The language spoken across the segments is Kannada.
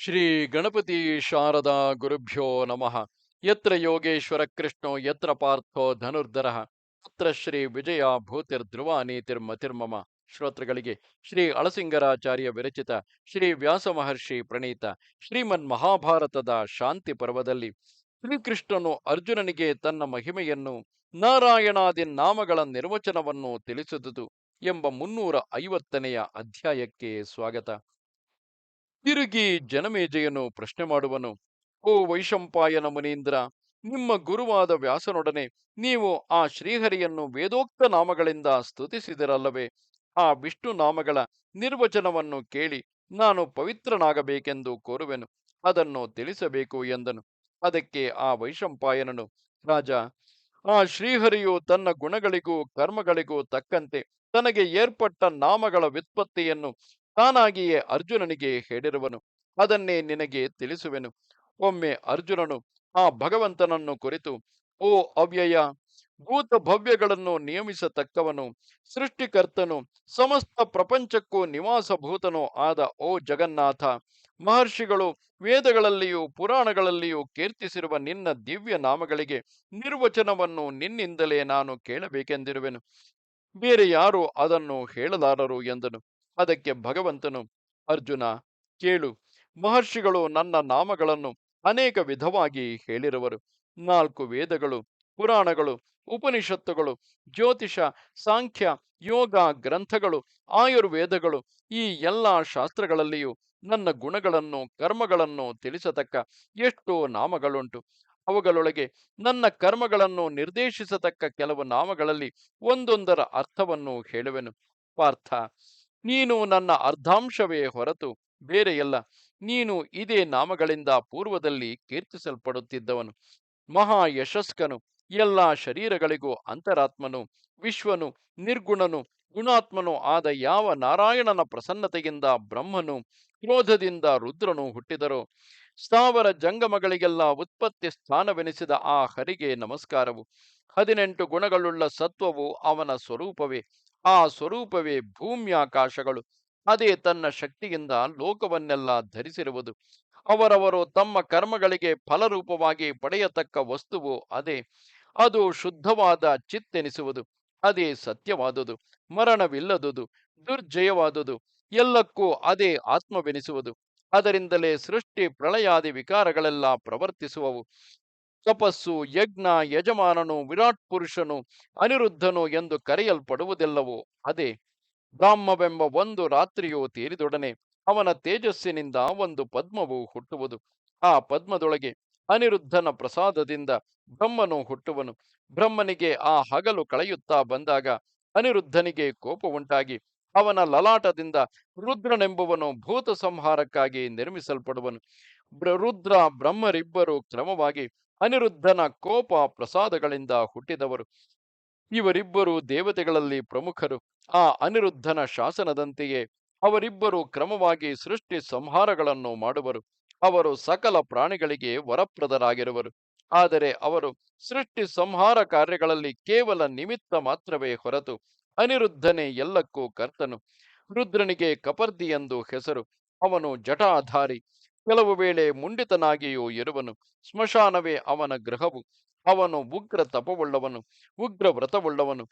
ಶ್ರೀ ಗಣಪತಿ ಶಾರದಾ ಗುರುಭ್ಯೋ ನಮಃ. ಯತ್ರ ಯೋಗೇಶ್ವರ ಕೃಷ್ಣೋ, ಯತ್ರ ಪಾರ್ಥೋ ಧನುರ್ಧರ. ಅತ್ರ ಶ್ರೀ ವಿಜಯ ಭೂತಿರ್ಧ್ರುವ ನೀತಿರ್ಮತಿರ್ಮಮ ಶ್ರೋತೃಗಳಿಗೆ ಶ್ರೀ ಅಳಸಿಂಗರಾಚಾರ್ಯ ವಿರಚಿತ ಶ್ರೀ ವ್ಯಾಸ ಮಹರ್ಷಿ ಪ್ರಣೀತ ಶ್ರೀಮನ್ ಮಹಾಭಾರತದ ಶಾಂತಿ ಪರ್ವದಲ್ಲಿ ಶ್ರೀಕೃಷ್ಣನು ಅರ್ಜುನನಿಗೆ ತನ್ನ ಮಹಿಮೆಯನ್ನು, ನಾರಾಯಣಾದಿ ನಾಮಗಳ ನಿರ್ವಚನವನ್ನು ತಿಳಿಸಿದುದು ಎಂಬ ಮುನ್ನೂರ ಐವತ್ತನೆಯ ಅಧ್ಯಾಯಕ್ಕೆ ಸ್ವಾಗತ. ತಿರುಗಿ ಜನಮೇಜೆಯನ್ನು ಪ್ರಶ್ನೆ ಮಾಡುವನು, ಓ ವೈಶಂಪಾಯನ ಮುನೀಂದ್ರ, ನಿಮ್ಮ ಗುರುವಾದ ವ್ಯಾಸನೊಡನೆ ನೀವು ಆ ಶ್ರೀಹರಿಯನ್ನು ವೇದೋಕ್ತ ನಾಮಗಳಿಂದ ಸ್ತುತಿಸಿದಿರಲ್ಲವೇ? ಆ ವಿಷ್ಣು ನಾಮಗಳ ನಿರ್ವಚನವನ್ನು ಕೇಳಿ ನಾನು ಪವಿತ್ರನಾಗಬೇಕೆಂದು ಕೋರುವೆನು, ಅದನ್ನು ತಿಳಿಸಬೇಕು ಎಂದನು. ಅದಕ್ಕೆ ಆ ವೈಶಂಪಾಯನನು, ರಾಜ, ಆ ಶ್ರೀಹರಿಯು ತನ್ನ ಗುಣಗಳಿಗೂ ಕರ್ಮಗಳಿಗೂ ತಕ್ಕಂತೆ ತನಗೆ ಏರ್ಪಟ್ಟ ನಾಮಗಳ ವ್ಯುತ್ಪತ್ತಿಯನ್ನು ತಾನಾಗಿಯೇ ಅರ್ಜುನನಿಗೆ ಹೇಳಿರುವನು, ಅದನ್ನೇ ನಿನಗೆ ತಿಳಿಸುವೆನು. ಒಮ್ಮೆ ಅರ್ಜುನನು ಆ ಭಗವಂತನನ್ನು ಕುರಿತು, ಓ ಅವ್ಯಯ, ಭೂತ ಭವ್ಯಗಳನ್ನು ನಿಯಮಿಸತಕ್ಕವನು, ಸೃಷ್ಟಿಕರ್ತನು, ಸಮಸ್ತ ಪ್ರಪಂಚಕ್ಕೂ ನಿವಾಸಭೂತನೂ ಆದ ಓ ಜಗನ್ನಾಥ, ಮಹರ್ಷಿಗಳು ವೇದಗಳಲ್ಲಿಯೂ ಪುರಾಣಗಳಲ್ಲಿಯೂ ಕೀರ್ತಿಸಿರುವ ನಿನ್ನ ದಿವ್ಯ ನಾಮಗಳಿಗೆ ನಿರ್ವಚನವನ್ನು ನಿನ್ನಿಂದಲೇ ನಾನು ಕೇಳಬೇಕೆಂದಿರುವೆನು. ಬೇರೆ ಯಾರು ಅದನ್ನು ಹೇಳಲಾರರು ಎಂದನು. ಅದಕ್ಕೆ ಭಗವಂತನು, ಅರ್ಜುನ, ಕೇಳು. ಮಹರ್ಷಿಗಳು ನನ್ನ ನಾಮಗಳನ್ನು ಅನೇಕ ವಿಧವಾಗಿ ಹೇಳಿರುವರು. ನಾಲ್ಕು ವೇದಗಳು, ಪುರಾಣಗಳು, ಉಪನಿಷತ್ತುಗಳು, ಜ್ಯೋತಿಷ, ಸಾಂಖ್ಯ, ಯೋಗ ಗ್ರಂಥಗಳು, ಆಯುರ್ವೇದಗಳು ಈ ಎಲ್ಲ ಶಾಸ್ತ್ರಗಳಲ್ಲಿಯೂ ನನ್ನ ಗುಣಗಳನ್ನು, ಕರ್ಮಗಳನ್ನು ತಿಳಿಸತಕ್ಕ ಎಷ್ಟೋ ನಾಮಗಳುಂಟು. ಅವುಗಳೊಳಗೆ ನನ್ನ ಕರ್ಮಗಳನ್ನು ನಿರ್ದೇಶಿಸತಕ್ಕ ಕೆಲವು ನಾಮಗಳಲ್ಲಿ ಒಂದೊಂದರ ಅರ್ಥವನ್ನು ಹೇಳುವೆನು. ಪಾರ್ಥ ನೀನು ನನ್ನ ಅರ್ಧಾಂಶವೇ ಹೊರತು ಬೇರೆಯಲ್ಲ ನೀನು ಇದೇ ನಾಮಗಳಿಂದ ಪೂರ್ವದಲ್ಲಿ ಕೀರ್ತಿಸಲ್ಪಡುತ್ತಿದ್ದವನು. ಮಹಾ ಯಶಸ್ಕನು. ಎಲ್ಲ ಶರೀರಗಳಿಗೂ ಅಂತರಾತ್ಮನು. ವಿಶ್ವನು, ನಿರ್ಗುಣನು, ಗುಣಾತ್ಮನು ಆದ ಯಾವ ನಾರಾಯಣನ ಪ್ರಸನ್ನತೆಯಿಂದ ಬ್ರಹ್ಮನು, ಕ್ರೋಧದಿಂದ ರುದ್ರನು ಹುಟ್ಟಿದರು, ಸ್ಥಾವರ ಜಂಗಮಗಳಿಗೆಲ್ಲ ಉತ್ಪತ್ತಿ ಸ್ಥಾನವೆನಿಸಿದ ಆ ಹರಿಗೆ ನಮಸ್ಕಾರವು. ಹದಿನೆಂಟು ಗುಣಗಳುಳ್ಳ ಸತ್ವವು ಅವನ ಸ್ವರೂಪವೇ. ಆ ಸ್ವರೂಪವೇ ಭೂಮ್ಯಾಕಾಶಗಳು ಅದೇ ತನ್ನ ಶಕ್ತಿಯಿಂದ ಲೋಕವನ್ನೆಲ್ಲ ಧರಿಸಿರುವುದು. ಅವರವರು ತಮ್ಮ ಕರ್ಮಗಳಿಗೆ ಫಲರೂಪವಾಗಿ ಪಡೆಯತಕ್ಕ ವಸ್ತುವು ಅದೇ. ಅದು ಶುದ್ಧವಾದ ಚಿತ್ತೆನಿಸುವುದು. ಅದೇ ಸತ್ಯವಾದುದು. ಮರಣವಿಲ್ಲದುದು. ದುರ್ಜಯವಾದುದು. ಎಲ್ಲಕ್ಕೂ ಅದೇ ಆತ್ಮವೆನಿಸುವುದು. ಅದರಿಂದಲೇ ಸೃಷ್ಟಿ ಪ್ರಳಯಾದಿ ವಿಕಾರಗಳೆಲ್ಲ ಪ್ರವರ್ತಿಸುವವು. ತಪಸ್ಸು, ಯಜ್ಞ, ಯಜಮಾನನು, ವಿರಾಟ್ ಪುರುಷನು, ಅನಿರುದ್ಧನು ಎಂದು ಕರೆಯಲ್ಪಡುವುದೆಲ್ಲವೋ ಅದೇ. ಬ್ರಾಹ್ಮವೆಂಬ ಒಂದು ರಾತ್ರಿಯು ತೀರಿದೊಡನೆ ಅವನ ತೇಜಸ್ಸಿನಿಂದ ಒಂದು ಪದ್ಮವು ಹುಟ್ಟುವುದು. ಆ ಪದ್ಮದೊಳಗೆ ಅನಿರುದ್ಧನ ಪ್ರಸಾದದಿಂದ ಬ್ರಹ್ಮನು ಹುಟ್ಟುವನು. ಬ್ರಹ್ಮನಿಗೆ ಆ ಹಗಲು ಕಳೆಯುತ್ತಾ ಬಂದಾಗ ಅನಿರುದ್ಧನಿಗೆ ಕೋಪ ಉಂಟಾಗಿ ಅವನ ಲಲಾಟದಿಂದ ರುದ್ರನೆಂಬುವನು ಭೂತ ಸಂಹಾರಕ್ಕಾಗಿ ನಿರ್ಮಿಸಲ್ಪಡುವನು ರುದ್ರ ಬ್ರಹ್ಮರಿಬ್ಬರು ಕ್ರಮವಾಗಿ ಅನಿರುದ್ಧನ ಕೋಪ ಪ್ರಸಾದಗಳಿಂದ ಹುಟ್ಟಿದವರು. ಇವರಿಬ್ಬರು ದೇವತೆಗಳಲ್ಲಿ ಪ್ರಮುಖರು. ಆ ಅನಿರುದ್ಧನ ಶಾಸನದಂತೆಯೇ ಅವರಿಬ್ಬರು ಕ್ರಮವಾಗಿ ಸೃಷ್ಟಿ ಸಂಹಾರಗಳನ್ನು ಮಾಡುವರು. ಅವರು ಸಕಲ ಪ್ರಾಣಿಗಳಿಗೆ ವರಪ್ರದರಾಗಿರುವರು. ಆದರೆ ಅವರು ಸೃಷ್ಟಿ ಸಂಹಾರ ಕಾರ್ಯಗಳಲ್ಲಿ ಕೇವಲ ನಿಮಿತ್ತ ಮಾತ್ರವೇ ಹೊರತು ಅನಿರುದ್ಧನೇ ಎಲ್ಲಕ್ಕೂ ಕರ್ತನು. ರುದ್ರನಿಗೆ ಕಪರ್ದಿ ಎಂದು ಹೆಸರು. ಅವನು ಜಟಾಧಾರಿ. ಕೆಲವು ವೇಳೆ ಮುಂಡಿತನಾಗಿಯೂ ಇರುವನು, ಸ್ಮಶಾನವೇ ಅವನ ಗ್ರಹವು ಅವನು ಉಗ್ರ ತಪವುಳ್ಳವನು ಉಗ್ರ ವ್ರತವುಳ್ಳವನು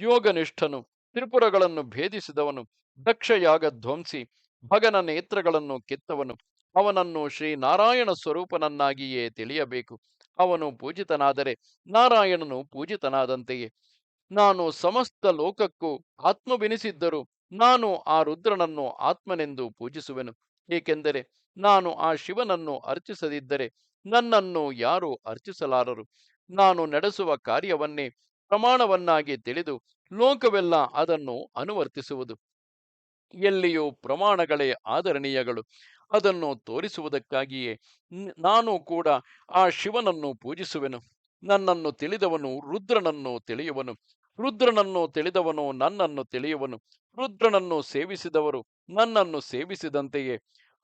ಯೋಗನಿಷ್ಠನು, ತ್ರಿಪುರಗಳನ್ನು ಭೇದಿಸಿದವನು, ದಕ್ಷಯಾಗ ಧ್ವಂಸಿ, ಭಗನ ನೇತ್ರಗಳನ್ನು ಕೆತ್ತವನು. ಅವನನ್ನು ಶ್ರೀನಾರಾಯಣ ಸ್ವರೂಪನನ್ನಾಗಿಯೇ ತಿಳಿಯಬೇಕು. ಅವನು ಪೂಜಿತನಾದರೆ ನಾರಾಯಣನು ಪೂಜಿತನಾದಂತೆಯೇ. ನಾನು ಸಮಸ್ತ ಲೋಕಕ್ಕೂ ಆತ್ಮವೆನಿಸಿದ್ದರೂ ನಾನು ಆ ರುದ್ರನನ್ನು ಆತ್ಮನೆಂದು ಪೂಜಿಸುವೆನು. ಏಕೆಂದರೆ ನಾನು ಆ ಶಿವನನ್ನು ಅರ್ಚಿಸದಿದ್ದರೆ ನನ್ನನ್ನು ಯಾರು ಅರ್ಚಿಸಲಾರರು. ನಾನು ನಡೆಸುವ ಕಾರ್ಯವನ್ನೇ ಪ್ರಮಾಣವನ್ನಾಗಿ ತಿಳಿದು ಲೋಕವೆಲ್ಲ ಅದನ್ನು ಅನುವರ್ತಿಸುವುದು. ಎಲ್ಲಿಯೂ ಪ್ರಮಾಣಗಳೇ ಆದರಣೀಯಗಳು. ಅದನ್ನು ತೋರಿಸುವುದಕ್ಕಾಗಿಯೇ ನಾನು ಕೂಡ ಆ ಶಿವನನ್ನು ಪೂಜಿಸುವೆನು. ನನ್ನನ್ನು ತಿಳಿದವನು ರುದ್ರನನ್ನು ತಿಳಿಯುವನು. ರುದ್ರನನ್ನು ತಿಳಿದವನು ನನ್ನನ್ನು ತಿಳಿಯುವನು. ರುದ್ರನನ್ನು ಸೇವಿಸಿದವರು ನನ್ನನ್ನು ಸೇವಿಸಿದಂತೆಯೇ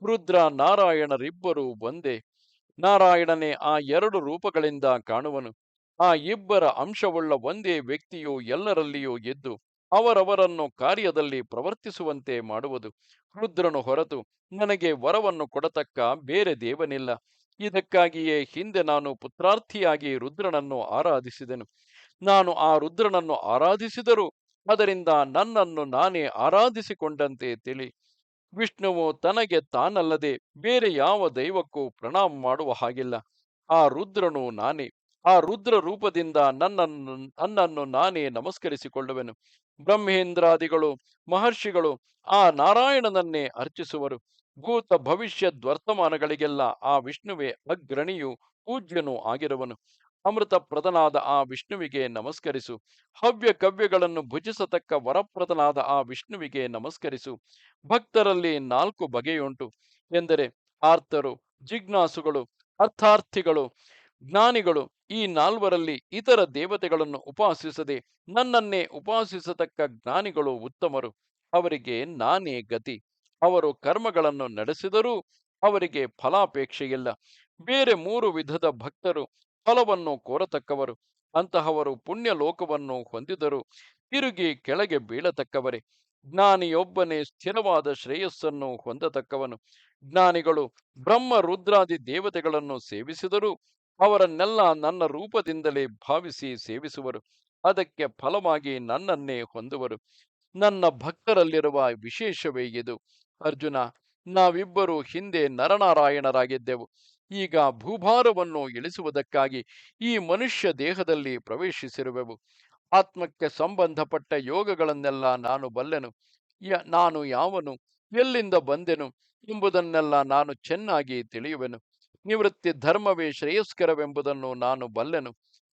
ರುದ್ರ ನಾರಾಯಣರಿಬ್ಬರು ಒಂದೇ ನಾರಾಯಣನೇ ಆ ಎರಡು ರೂಪಗಳಿಂದ ಕಾಣುವನು. ಆ ಇಬ್ಬರ ಅಂಶವುಳ್ಳ ಒಂದೇ ವ್ಯಕ್ತಿಯು ಎಲ್ಲರಲ್ಲಿಯೂ ಎದ್ದು ಅವರವರನ್ನು ಕಾರ್ಯದಲ್ಲಿ ಪ್ರವರ್ತಿಸುವಂತೆ ಮಾಡುವುದು. ರುದ್ರನು ಹೊರತು, ನನಗೆ ವರವನ್ನು ಕೊಡತಕ್ಕ ಬೇರೆ ದೇವನಿಲ್ಲ. ಇದಕ್ಕಾಗಿಯೇ ಹಿಂದೆ ನಾನು ಪುತ್ರಾರ್ಥಿಯಾಗಿ ರುದ್ರನನ್ನು ಆರಾಧಿಸಿದೆನು. ನಾನು ಆ ರುದ್ರನನ್ನು ಆರಾಧಿಸಿದರೂ, ಅದರಿಂದ ನನ್ನನ್ನು ನಾನೇ ಆರಾಧಿಸಿಕೊಂಡಂತೆ ತಿಳಿ. ವಿಷ್ಣುವು ತನಗೆ ತಾನಲ್ಲದೆ ಬೇರೆ ಯಾವ ದೈವಕ್ಕೂ ಪ್ರಣಾಮ ಮಾಡುವ ಹಾಗಿಲ್ಲ. ಆ ರುದ್ರನು ನಾನೇ. ಆ ರುದ್ರ ರೂಪದಿಂದ ನನ್ನನ್ನು ನನ್ನನ್ನು ನಾನೇ ನಮಸ್ಕರಿಸಿಕೊಳ್ಳುವೆನು. ಬ್ರಹ್ಮೇಂದ್ರಾದಿಗಳು, ಮಹರ್ಷಿಗಳು ಆ ನಾರಾಯಣನನ್ನೇ ಅರ್ಚಿಸುವರು. ಭೂತ ಭವಿಷ್ಯದ್ವರ್ತಮಾನಗಳಿಗೆಲ್ಲ ಆ ವಿಷ್ಣುವೇ ಅಗ್ರಣಿಯು ಪೂಜ್ಯನೂ ಆಗಿರುವನು. ಅಮೃತ ಪ್ರದನಾದ ಆ ವಿಷ್ಣುವಿಗೆ ನಮಸ್ಕರಿಸು. ಹವ್ಯ ಕವ್ಯಗಳನ್ನು ಭುಜಿಸತಕ್ಕ ವರಪ್ರದನಾದ ಆ ವಿಷ್ಣುವಿಗೆ ನಮಸ್ಕರಿಸು. ಭಕ್ತರಲ್ಲಿ ನಾಲ್ಕು ಬಗೆಯುಂಟು ಎಂದರೆ ಆರ್ತರು, ಜಿಜ್ಞಾಸುಗಳು, ಅರ್ಥಾರ್ಥಿಗಳು, ಜ್ಞಾನಿಗಳು. ಈ ನಾಲ್ವರಲ್ಲಿ ಇತರ ದೇವತೆಗಳನ್ನು ಉಪಾಸಿಸದೆ ನನ್ನನ್ನೇ ಉಪಾಸಿಸತಕ್ಕ ಜ್ಞಾನಿಗಳು ಉತ್ತಮರು. ಅವರಿಗೆ ನಾನೇ ಗತಿ. ಅವರು ಕರ್ಮಗಳನ್ನು ನಡೆಸಿದರೂ ಅವರಿಗೆ ಫಲಾಪೇಕ್ಷೆಯಿಲ್ಲ. ಬೇರೆ ಮೂರು ವಿಧದ ಭಕ್ತರು ಫಲವನ್ನು ಕೋರತಕ್ಕವರು, ಅಂತಹವರು ಪುಣ್ಯ ಲೋಕವನ್ನು ಹೊಂದಿದರು. ತಿರುಗಿ ಕೆಳಗೆ ಬೀಳತಕ್ಕವರೇ, ಜ್ಞಾನಿಯೊಬ್ಬನೇ ಸ್ಥಿರವಾದ ಶ್ರೇಯಸ್ಸನ್ನು ಹೊಂದತಕ್ಕವನು. ಜ್ಞಾನಿಗಳು ಬ್ರಹ್ಮ ರುದ್ರಾದಿ ದೇವತೆಗಳನ್ನು ಸೇವಿಸಿದರೂ, ಅವರನ್ನೆಲ್ಲ ನನ್ನ ರೂಪದಿಂದಲೇ ಭಾವಿಸಿ ಸೇವಿಸುವರು. ಅದಕ್ಕೆ ಫಲವಾಗಿ ನನ್ನನ್ನೇ ಹೊಂದುವರು. ನನ್ನ ಭಕ್ತರಲ್ಲಿರುವ ವಿಶೇಷವೇ ಇದು. ಅರ್ಜುನ, ನಾವಿಬ್ಬರು ಹಿಂದೆ ನರನಾರಾಯಣರಾಗಿದ್ದೆವು. ಈಗ ಭೂಭಾರವನ್ನು ಇಳಿಸುವುದಕ್ಕಾಗಿ ಈ ಮನುಷ್ಯ ದೇಹದಲ್ಲಿ ಪ್ರವೇಶಿಸಿರುವೆವು. ಆತ್ಮಕ್ಕೆ ಸಂಬಂಧಪಟ್ಟ ಯೋಗಗಳನ್ನೆಲ್ಲ ನಾನು ಬಲ್ಲೆನು. ನಾನು ಯಾವನು, ಎಲ್ಲಿಂದ ಬಂದೆನು ಎಂಬುದನ್ನೆಲ್ಲ ನಾನು ಚೆನ್ನಾಗಿ ತಿಳಿಯುವೆನು. ನಿವೃತ್ತಿ ಧರ್ಮವೇ ಶ್ರೇಯಸ್ಕರವೆಂಬುದನ್ನು ನಾನು ಬಲ್ಲೆನು.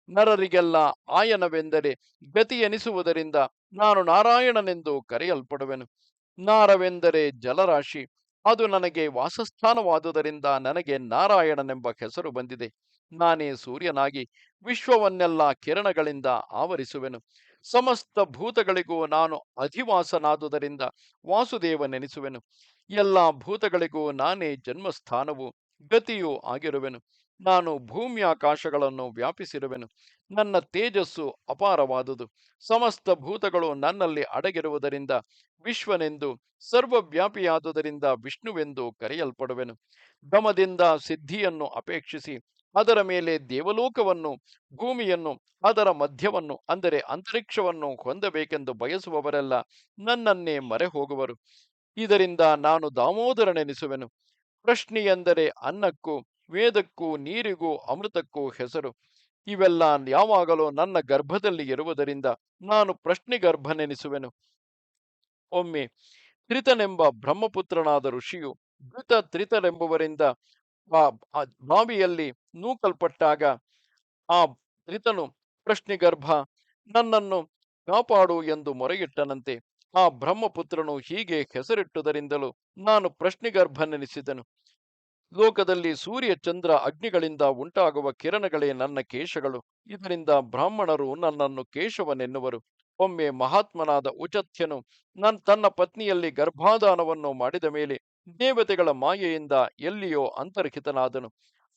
ನರರಿಗೆಲ್ಲ ಆಯನವೆಂದರೆ ಗತಿ ಎನಿಸುವುದರಿಂದ ನಾನು ನಾರಾಯಣನೆಂದು ಕರೆಯಲ್ಪಡುವೆನು. ನಾರವೆಂದರೆ ಜಲರಾಶಿ ಅದು ನನಗೆ ವಾಸಸ್ಥಾನವಾದುದರಿಂದ ನನಗೆ ನಾರಾಯಣನೆಂಬ ಹೆಸರು ಬಂದಿದೆ. ನಾನೇ ಸೂರ್ಯನಾಗಿ ವಿಶ್ವವನ್ನೆಲ್ಲ ಕಿರಣಗಳಿಂದ ಆವರಿಸುವೆನು. ಸಮಸ್ತ ಭೂತಗಳಿಗೂ ನಾನು ಅಧಿವಾಸನಾದುದರಿಂದ ವಾಸುದೇವನೆನಿಸುವೆನು. ಎಲ್ಲ ಭೂತಗಳಿಗೂ ನಾನೇ ಜನ್ಮಸ್ಥಾನವು ಗತಿಯೂ ಆಗಿರುವೆನು. ನಾನು ಭೂಮ್ಯಾಕಾಶಗಳನ್ನು ವ್ಯಾಪಿಸಿರುವೆನು. ನನ್ನ ತೇಜಸ್ಸು ಅಪಾರವಾದುದು. ಸಮಸ್ತ ಭೂತಗಳು ನನ್ನಲ್ಲಿ ಅಡಗಿರುವುದರಿಂದ ವಿಶ್ವನೆಂದು, ಸರ್ವವ್ಯಾಪಿಯಾದುದರಿಂದ ವಿಷ್ಣುವೆಂದು ಕರೆಯಲ್ಪಡುವೆನು. ದಮದಿಂದ ಸಿದ್ಧಿಯನ್ನು ಅಪೇಕ್ಷಿಸಿ, ಅದರ ಮೇಲೆ ದೇವಲೋಕವನ್ನು, ಭೂಮಿಯನ್ನು, ಅದರ ಮಧ್ಯವನ್ನು, ಅಂದರೆ ಅಂತರಿಕ್ಷವನ್ನು ಹೊಂದಬೇಕೆಂದು ಬಯಸುವವರೆಲ್ಲ ನನ್ನನ್ನೇ ಮರೆ ಹೋಗುವರು ಇದರಿಂದ ನಾನು ದಾಮೋದರನೆನಿಸುವೆನು. ಪ್ರಶ್ನೆಯೆಂದರೆ ಅನ್ನಕ್ಕೂ ವೇದಕ್ಕೂ ನೀರಿಗೂ ಅಮೃತಕ್ಕೂ ಹೆಸರು. ಇವೆಲ್ಲ ಯಾವಾಗಲೂ ನನ್ನ ಗರ್ಭದಲ್ಲಿ ಇರುವುದರಿಂದ ನಾನು ಪ್ರಶ್ನೆ ಗರ್ಭನೆನಿಸುವೆನು ಒಮ್ಮೆ ತ್ರಿತನೆಂಬ ಬ್ರಹ್ಮಪುತ್ರನಾದ ಋಷಿಯು ಧೃತ ತ್ರಿತರೆಂಬುವರಿಂದ ಆ ಬಾವಿಯಲ್ಲಿ ನೂಕಲ್ಪಟ್ಟಾಗ ಆ ತ್ರಿತನು ಪ್ರಶ್ನೆಗರ್ಭ ನನ್ನನ್ನು ಕಾಪಾಡು ಎಂದು ಮೊರೆಯಿಟ್ಟನಂತೆ ಆ ಬ್ರಹ್ಮಪುತ್ರನು ಹೀಗೆ ಹೆಸರಿಟ್ಟುದರಿಂದಲೂ ನಾನು ಪ್ರಶ್ನೆಗರ್ಭನೆನಿಸಿದನು. ಲೋಕದಲ್ಲಿ ಸೂರ್ಯ ಚಂದ್ರ ಅಗ್ನಿಗಳಿಂದ ಉಂಟಾಗುವ ಕಿರಣಗಳೇ ನನ್ನ ಕೇಶಗಳು. ಇದರಿಂದ ಬ್ರಾಹ್ಮಣರು ನನ್ನನ್ನು ಕೇಶವನೆನ್ನುವರು. ಒಮ್ಮೆ ಮಹಾತ್ಮನಾದ ಉಚತ್ಯನು ನನ್ ತನ್ನ ಪತ್ನಿಯಲ್ಲಿ ಗರ್ಭಾಧಾನವನ್ನು ಮಾಡಿದ ಮೇಲೆ ದೇವತೆಗಳ ಮಾಯೆಯಿಂದ ಎಲ್ಲಿಯೋ ಅಂತರ್ಹಿತನಾದನು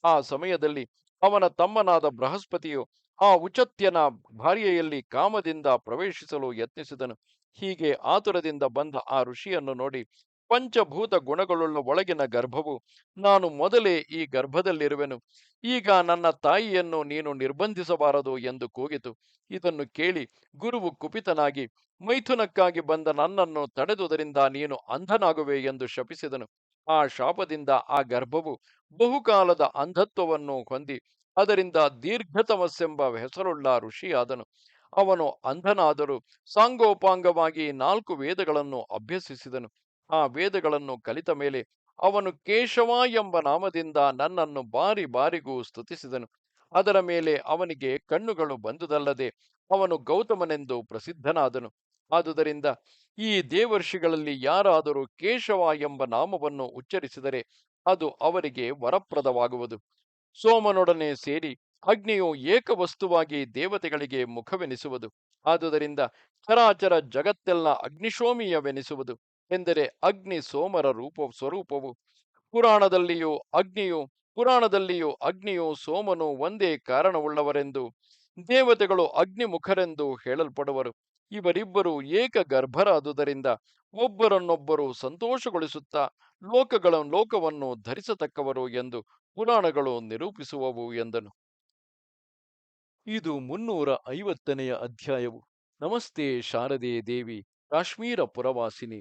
ಆ ಸಮಯದಲ್ಲಿ ಅವನ ತಮ್ಮನಾದ ಬೃಹಸ್ಪತಿಯು ಆ ಉಚತ್ಯನ ಭಾರ್ಯೆಯಲ್ಲಿ ಕಾಮದಿಂದ ಪ್ರವೇಶಿಸಲು ಯತ್ನಿಸಿದನು. ಹೀಗೆ ಆತುರದಿಂದ ಬಂದ ಆ ಋಷಿಯನ್ನು ನೋಡಿ ಪಂಚಭೂತ ಗುಣಗಳುಳ್ಳ ಒಳಗಿನ ಗರ್ಭವು, ನಾನು ಮೊದಲೇ ಈ ಗರ್ಭದಲ್ಲಿರುವೆನು. ಈಗ ನನ್ನ ತಾಯಿಯನ್ನು ನೀನು ನಿರ್ಬಂಧಿಸಬಾರದು ಎಂದು ಕೂಗಿತು. ಇದನ್ನು ಕೇಳಿ ಗುರುವು ಕುಪಿತನಾಗಿ, ಮೈಥುನಕ್ಕಾಗಿ ಬಂದ ನನ್ನನ್ನು ತಡೆದುದರಿಂದ ನೀನು ಅಂಧನಾಗುವೆ ಎಂದು ಶಪಿಸಿದನು. ಆ ಶಾಪದಿಂದ ಆ ಗರ್ಭವು ಬಹುಕಾಲದ ಅಂಧತ್ವವನ್ನು ಹೊಂದಿ, ಅದರಿಂದ ದೀರ್ಘತಮಸ್ಸೆಂಬ ಹೆಸರುಳ್ಳ ಋಷಿಯಾದನು. ಅವನು ಅಂಧನಾದರೂ, ಸಾಂಗೋಪಾಂಗವಾಗಿ ನಾಲ್ಕು ವೇದಗಳನ್ನು ಅಭ್ಯಸಿಸಿದನು. ಆ ವೇದಗಳನ್ನು ಕಲಿತ ಮೇಲೆ ಅವನು ಕೇಶವ ಎಂಬ ನಾಮದಿಂದ ನನ್ನನ್ನು ಬಾರಿ ಬಾರಿಗೂ ಸ್ತುತಿಸಿದನು. ಅದರ ಮೇಲೆ ಅವನಿಗೆ ಕಣ್ಣುಗಳು ಬಂದುದಲ್ಲದೆ ಅವನು ಗೌತಮನೆಂದು ಪ್ರಸಿದ್ಧನಾದನು. ಆದುದರಿಂದ ಈ ದೇವರ್ಷಿಗಳಲ್ಲಿ ಯಾರಾದರೂ ಕೇಶವ ಎಂಬ ನಾಮವನ್ನು ಉಚ್ಚರಿಸಿದರೆ ಅದು ಅವರಿಗೆ ವರಪ್ರದವಾಗುವುದು. ಸೋಮನೊಡನೆ ಸೇರಿ ಅಗ್ನಿಯು ಏಕವಸ್ತುವಾಗಿ ದೇವತೆಗಳಿಗೆ ಮುಖವೆನಿಸುವುದು. ಆದುದರಿಂದ ಚರಾಚರ ಜಗತ್ತೆಲ್ಲ ಅಗ್ನಿಶೋಮೀಯವೆನಿಸುವುದು. ಎಂದರೆ ಅಗ್ನಿ ಸೋಮರ ರೂಪ, ಸ್ವರೂಪವು ಪುರಾಣದಲ್ಲಿಯೂ ಅಗ್ನಿಯು ಪುರಾಣದಲ್ಲಿಯೂ ಅಗ್ನಿಯು ಸೋಮನು ಒಂದೇ ಕಾರಣವುಳ್ಳವರೆಂದು ದೇವತೆಗಳು ಅಗ್ನಿಮುಖರೆಂದು ಹೇಳಲ್ಪಡುವರು. ಇವರಿಬ್ಬರು ಏಕ ಗರ್ಭರಾದುದರಿಂದ ಒಬ್ಬರನ್ನೊಬ್ಬರು ಸಂತೋಷಗೊಳಿಸುತ್ತಾ ಲೋಕಗಳ ಲೋಕವನ್ನು ಧರಿಸತಕ್ಕವರು ಎಂದು ಪುರಾಣಗಳು ನಿರೂಪಿಸುವವು ಎಂದನು. ಇದು ಮುನ್ನೂರ ಐವತ್ತನೆಯ ಅಧ್ಯಾಯವು. ನಮಸ್ತೆ ಶಾರದೆ ದೇವಿ, ಕಾಶ್ಮೀರ ಪುರವಾಸಿನಿ.